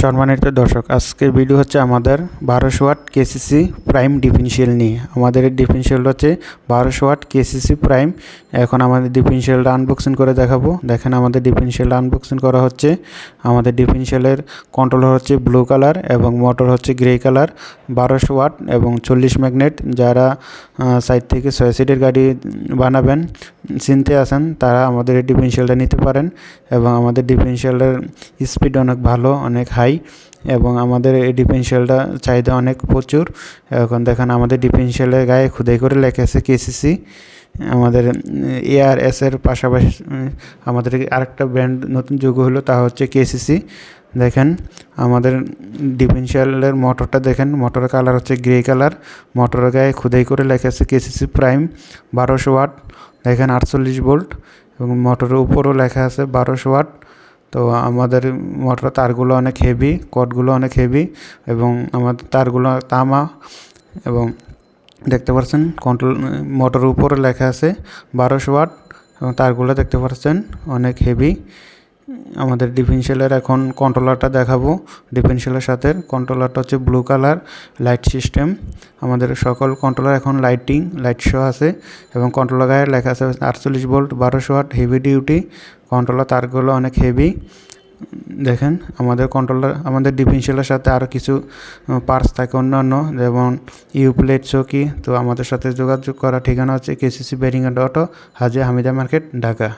সম্মানিত দর্শক, আজকের ভিডিও হচ্ছে আমাদের বারোশো ওয়াট কেসিসি প্রাইম ডিফেন্সিয়াল নিয়ে। আমাদের এই ডিফেন্সিয়াল হচ্ছে বারোশো ওয়াট কেসিসি প্রাইম এখন আমাদের ডিফেন্সিয়ালটা আনবক্সিং করে দেখাবো। দেখেন আমাদের ডিফেন্সিয়ালটা আনবক্সিং করা হচ্ছে। আমাদের ডিফেন্সিয়ালের কন্ট্রোলার হচ্ছে ব্লু কালার এবং মোটর হচ্ছে গ্রে কালার বারোশো ওয়াট এবং চল্লিশ ম্যাগনেট যারা সাইড থেকে ছয় সিটের গাড়ি বানাবেন চিনতে আসেন তারা আমাদের এই নিতে পারেন। এবং আমাদের ডিফেন্সিয়ালের স্পিড অনেক ভালো, অনেক হাই এবং আমাদের এই ডিফেন্সিয়ালটা চাহিদা অনেক প্রচুর। এখন দেখেন আমাদের ডিফেন্সিয়ালের গায়ে খুদাই করে লেখা আছে কেসিসি আমাদের এআরএস এর পাশাপাশি আমাদের আরেকটা ব্র্যান্ড নতুন যুগ হলো তা হচ্ছে কেসিসি দেখেন আমাদের ডিফেন্সিয়ালের মোটরটা দেখেন মোটরের কালার হচ্ছে গ্রে কালার মোটরের গায়ে খুদাই করে লেখা আছে কেসিসি প্রাইম বারোশো ওয়াট দেখেন আটচল্লিশ ভোল্ট এবং মোটরের উপরও লেখা আছে বারোশো ওয়াট তো আমাদের মোটর তারগুলো অনেক হেভি কটগুলো অনেক হেভি এবং আমাদের তারগুলো তামা এবং দেখতে পাচ্ছেন কন্ট্রোল মোটর উপরে লেখা আছে বারোশো ওয়াট এবং তারগুলো দেখতে পাচ্ছেন অনেক হেভি আমাদের ডিফেন্সিয়ালের এখন কন্ট্রোলারটা দেখাবো। ডিফেন্সিয়ালের সাথে কন্ট্রোলারটা হচ্ছে ব্লু কালার লাইট সিস্টেম আমাদের সকল কন্ট্রোলার এখন লাইটিং লাইট শো আছে এবং কন্ট্রোলার গায়ে লেখা আছে আটচল্লিশ ভোল্ট বারোশো ওয়াট হেভি ডিউটি কন্ট্রোলার তারগুলো অনেক হেভি দেখেন, আমাদের কন্ট্রোলার আমাদের ডিফেন্সিয়ালের সাথে আরও কিছু পার্টস থাকে অন্যান্য, যেমন ইউ প্লেট চৌকি তো আমাদের সাথে যোগাযোগ করার ঠিকানা হচ্ছে KCC bearing auto Haji Hamida market Dhaka